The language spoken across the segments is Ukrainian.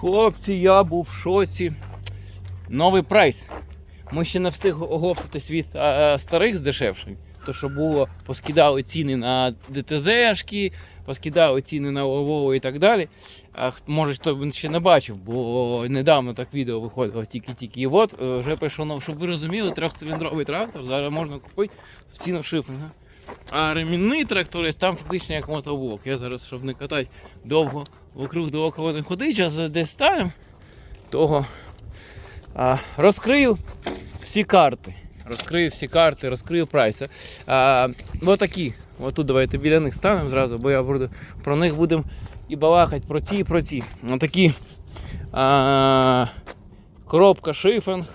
Хлопці, я був в шоці. Новий прайс. Ми ще не встигли оговтатись від е, старих здешевшень. То, що було, поскидали ціни на ДТЗшки, поскидали ціни на Ловову і так далі. А, може, хто ще не бачив, бо недавно так відео виходило тільки-тільки. І от е, вже прийшов, щоб ви розуміли, трьохциліндровий трактор зараз можна купити в ціну шифінга. А ремінний тракторист там фактично як мотоблок. Я зараз, щоб не катати довго вокруг до около не ходить, зараз десь ставимо, того а, розкрию всі карти. Розкрию всі карти, розкрию прайси. А, отакі. Отут давайте біля них станемо зразу, бо я буду про них будемо і балакати про ці, і про ці. Отакі. А, коробка шифинг.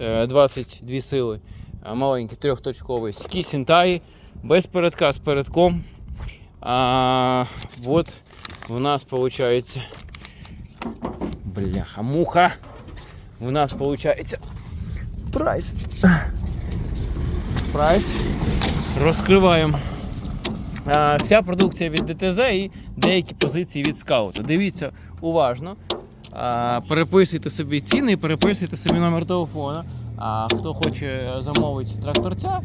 е, 22 сили. Маленький трьохточковий. Скі сінтаї. Без передка з передком. А, вот у нас получается. Бляха, муха. У нас получается прайс. Прайс. Розкриваємо. А, вся продукція від ДТЗ і деякі позиції від скаута. Дивіться уважно. А, переписуйте собі ціни, і переписуйте собі номер телефона. А хто хоче замовити тракторця,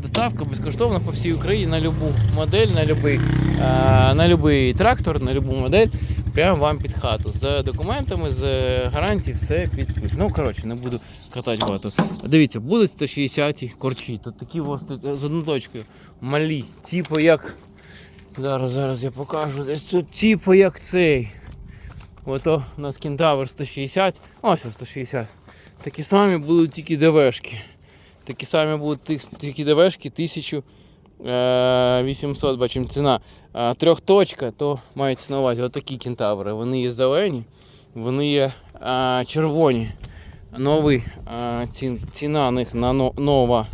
доставка безкоштовна по всій Україні на любу модель, на любий, а, на любий трактор, на любу модель. Прямо вам під хату. З документами, з гарантій, все під. Ну, коротше, не буду катати багато. Дивіться, будуть 160-ті корчі. Тут такі ось тут з одноточкою малі. Типу як. Зараз, зараз я покажу. Десь тут типу як цей. Ото у нас кентавр 160. Ось ось 160. Такі самі будуть тільки ДВшки. Такі самі будуть тільки ДВшки 1800, бачимо ціна. Трьохточка, то мається на увазі отакі кентаври. Вони є зелені, вони є червоні. Новий ціна них на нова.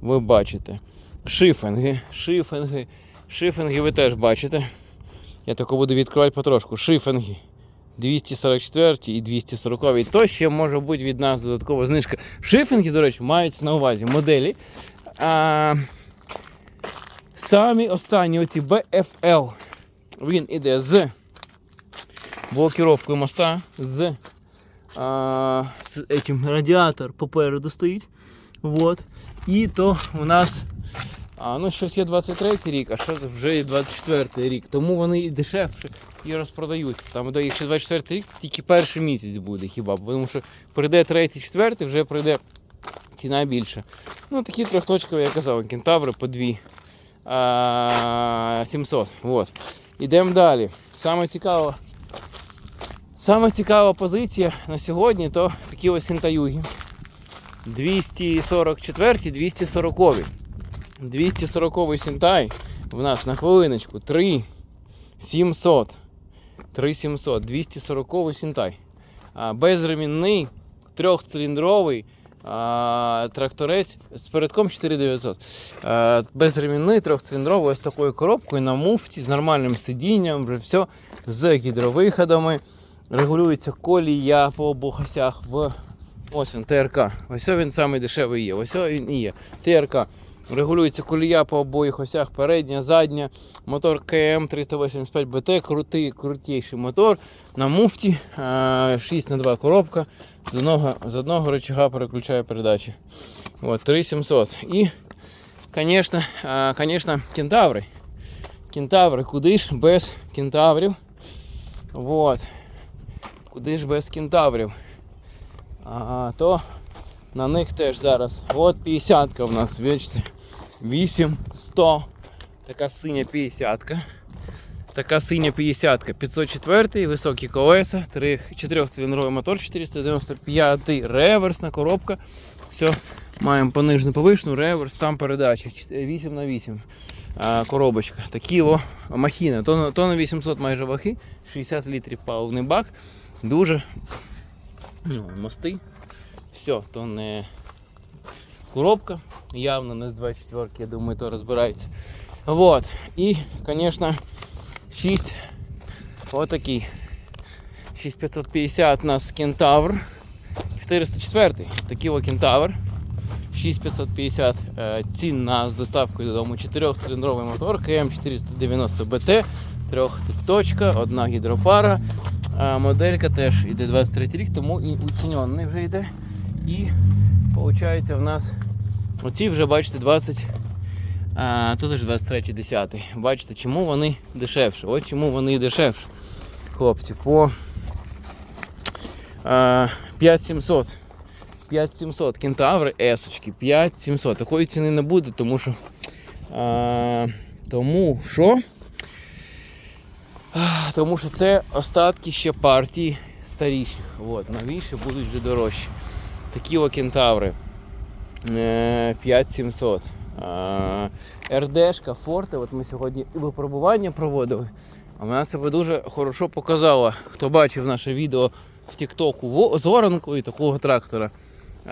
Ви бачите. Шифинги, шифинги, шифинги ви теж бачите. Я тільки буду відкривати потрошку. Шифинги. 244 і 240. То ще може бути від нас додаткова знижка. Шифінги, до речі, мають на увазі моделі. А, самі останні оці BFL. Він іде з блокіровкою моста, з, а, з этим радіатор попереду стоїть. Вот. І то у нас а, ну, щось є 23 рік, а щось вже є 24 рік. Тому вони і дешевше і розпродаються. Там, якщо 24 рік, тільки перший місяць буде хіба. Тому що прийде третій, четвертий, вже прийде ціна більша. Ну, такі трьохточкові, я казав, кентаври по 2 а, 700. Вот. Ідемо далі. Саме цікава, саме цікава позиція на сьогодні то такі ось синтаюги. 244, 240. 240 синтай в нас на хвилиночку 3 700. 3700, 240 синтай. А, безремінний, трьохциліндровий тракторець з передком 4900. А, безремінний, трьохциліндровий ось такою коробкою на муфті з нормальним сидінням, вже все з гідровиходами. Регулюється колія по обох осях в ось він ТРК. Ось він самий дешевий є. Ось він і є. ТРК. Регулюється колія по обох осях, передня, задня. Мотор КМ 385 БТ, крутий, крутіший мотор. На муфті 6 на 2 коробка. З одного, з одного рычага переключає передачі. От, 3700. І, звісно, конечно, кентаври. Кентаври, куди ж без кентаврів? Вот. Куди ж без кентаврів? А, то на них теж зараз. От 50 в нас, бачите. 8100. Така синя 50. Така синя 50. 504, високі колеса, 4-циліндровий мотор 495, реверсна коробка. Все, маємо понижну повишну, реверс, там передача 8 на 8 коробочка. Такі о, махіни. То, то на 800 майже ваги, 60 літрів паливний бак. Дуже ну, мости. Все, то не коробка, явно не з 24, я думаю, то розбирається. Вот. І, звісно, 6 отакий. 6550 у нас кентавр. 404 такий о кентавр. 6550 е, цінна з доставкою додому 4-циліндровий мотор КМ 490 БТ, трьохточка, одна гідропара. А моделька теж іде 23 рік, тому і оцінений вже йде. І виходить в нас оці вже бачите 20. А, тут ж 23 10 Бачите, чому вони дешевше? От чому вони дешевше. Хлопці, по а, 5700. 5700 кентаври есочки, 5700. Такої ціни не буде, тому що. А, тому що. Тому що це остатки ще партії старіших. От, новіші будуть вже дорожчі. Такі кентаври. Е, 5700. РДшка, Форте, от ми сьогодні випробування проводили. А вона себе дуже хорошо показала. Хто бачив наше відео в Тіктоку з оранкою такого трактора.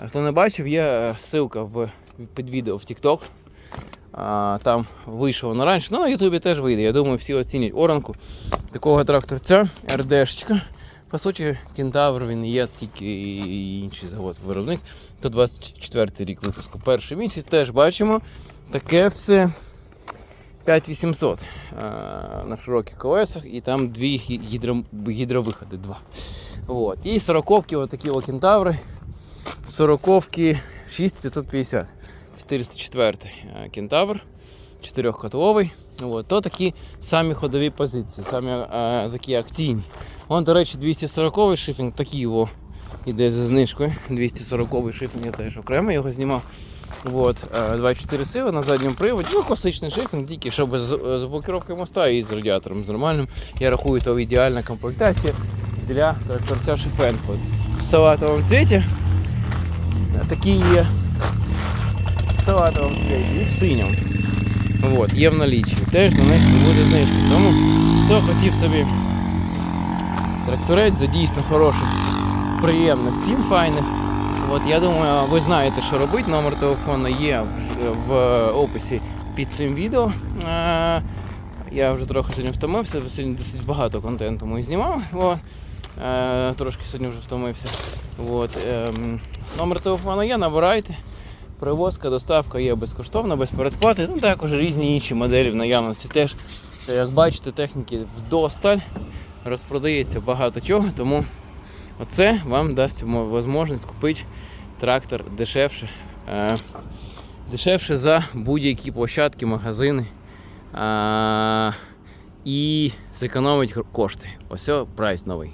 Хто не бачив, є е, ссылка в, під відео в Тікток. Там вийшов воно раніше. Ну, на Ютубі теж вийде. Я думаю, всі оцінять оранку такого тракторця, РДшечка. По суті, кентавр він є тільки інший завод виробник. То 24 рік випуску. Перший місяць теж бачимо. Таке все 5800 а, на широких колесах, і там дві гідро, гідровиходи. Два. От. І 40-ки, отакі о кентаври. 40-ки 6550. 404 е, кентавр, 4-котловий. От, то такі самі ходові позиції, самі е, такі акційні. Вон, до речі, 240 шифінг, такий о, іде за знижкою. 240 шифінг, я теж окремо його знімав. От, е, 24 сили на задньому приводі. Ну, класичний шифінг, тільки що без з блокировкою моста і з радіатором з нормальним. Я рахую, то ідеальна комплектація для тракторця Шифенход. В салатовому цвіті е, такий є в салатовому цвіті і в синьому. От, є в наліччі. Теж на них буде знижка. Тому хто хотів собі тракторець за дійсно хороших, приємних цін файних. От, я думаю, ви знаєте, що робити. Номер телефону є в, описі під цим відео. Е, я вже трохи сьогодні втомився, бо сьогодні досить багато контенту ми знімав. О, е, трошки сьогодні вже втомився. От, ем, номер телефону є, набирайте. Перевозка, доставка є безкоштовна, без передплати. Ну, також різні інші моделі в наявності теж. Як бачите, техніки вдосталь розпродається багато чого, тому оце вам дасть мо- можливість купити трактор дешевше. Е, дешевше за будь-які площадки, магазини. Е, і зекономить кошти. Ось прайс новий.